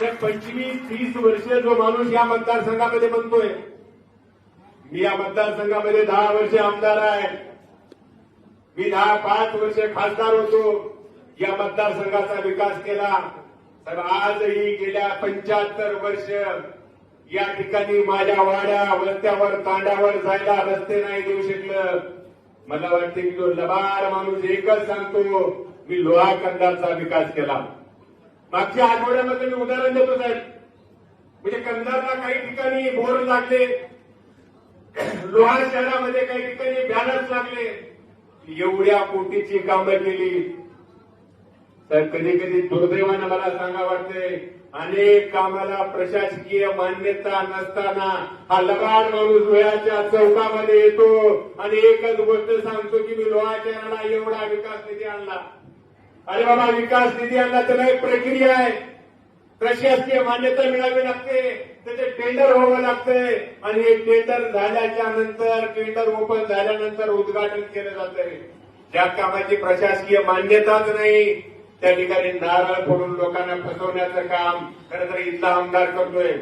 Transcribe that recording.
तर पंचवीस तीस वर्ष जो माणूस या मतदारसंघामध्ये बनतोय. मी या मतदारसंघामध्ये दहा वर्ष आमदार आहे. मी दहा पाच वर्ष खासदार होतो. या मतदारसंघाचा विकास केला. तर आजही गेल्या पंच्याहत्तर वर्ष या ठिकाणी माझ्या वाड्या वस्त्यावर तांड्यावर जायला रस्ते नाही देऊ शकलं. मला वाटते की तो लबाड माणूस एकच सांगतो. मी लोहा कंदारचा विकास केला. मागच्या आठवड्यामध्ये मी उदाहरण देतो साहेब. म्हणजे कंदारला काही ठिकाणी बोर लागले लोहार शहरामध्ये काही ठिकाणी बॅनर्स लागले. एवढ्या कोटीची कामं केली. तर कधी कधी दुर्दैवानं मला सांगा वाटते अनेक कामाला प्रशासकीय मान्यता नसताना हा लबाड माणूस वेळाच्या चौकामध्ये येतो आणि एकच गोष्ट सांगतो की मी लोहा शहराला एवढा विकास निधी आणला. अरे बाबा विकास निधी आणला त्याला एक प्रक्रिया आहे. प्रशासकीय मान्यता मिळावी लागते. त्याचे टेंडर व्हावं लागतंय आणि हे टेंडर झाल्याच्यानंतर टेंडर ओपन झाल्यानंतर उद्घाटन केलं जातंय. ज्या कामाची प्रशासकीय मान्यताच नाही त्या ठिकाणी नारळ फोडून लोकांना फसवण्याचं काम खरं तर इथला आमदार करतोय.